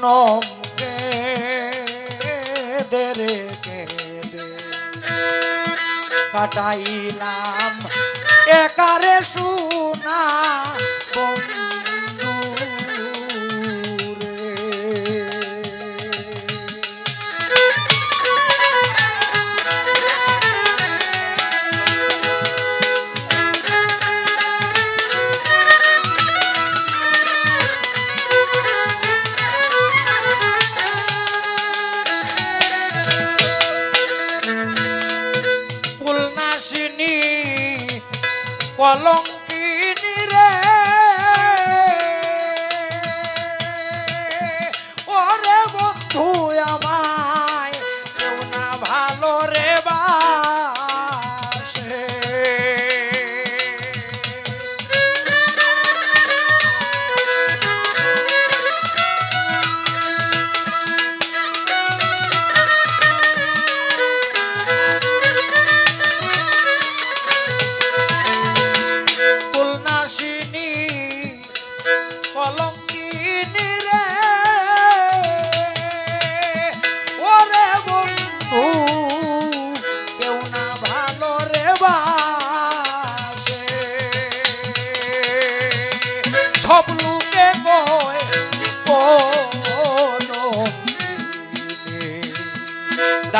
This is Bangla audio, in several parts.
জনম কাটাইলাম। একারে শুনা বন্ধু ফুলনাশিনী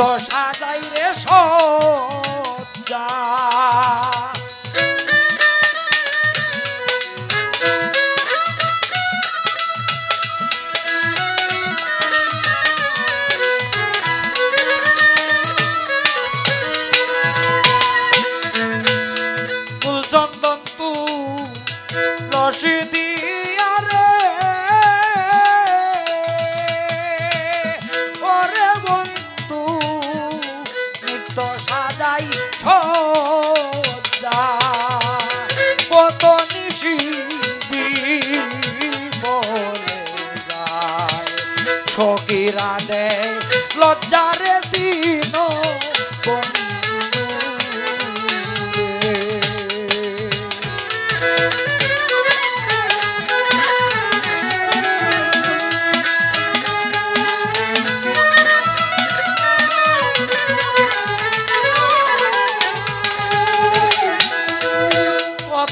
নিত্য সাজাই রে সজ্জা চন্দন নিত্য সাজাই কত নিশি বলে যায়। সকিরা দেয় লজ্জারে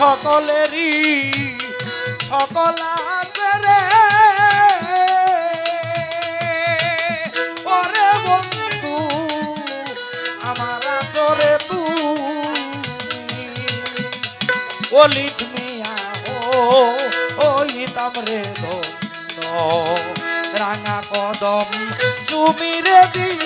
সকলেরই, সকল আছে রে। ওরে বন্ধু, আমার আসরে তুই। অলিত মিয়া ওই তামরে রাঙা কদম চুমিরে দিন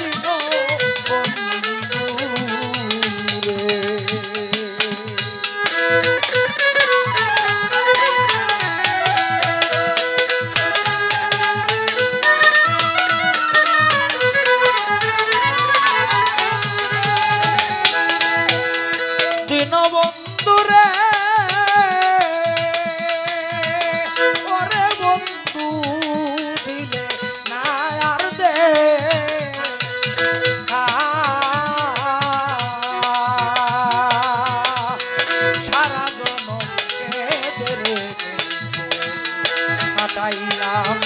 পাইলাম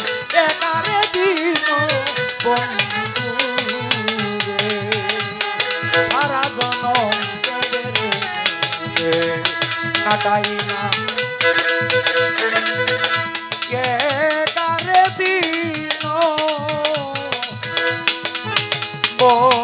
একারে দিন বন্ধু সারা জনম কাটাইলাম। কে কারে দিন বন্ধু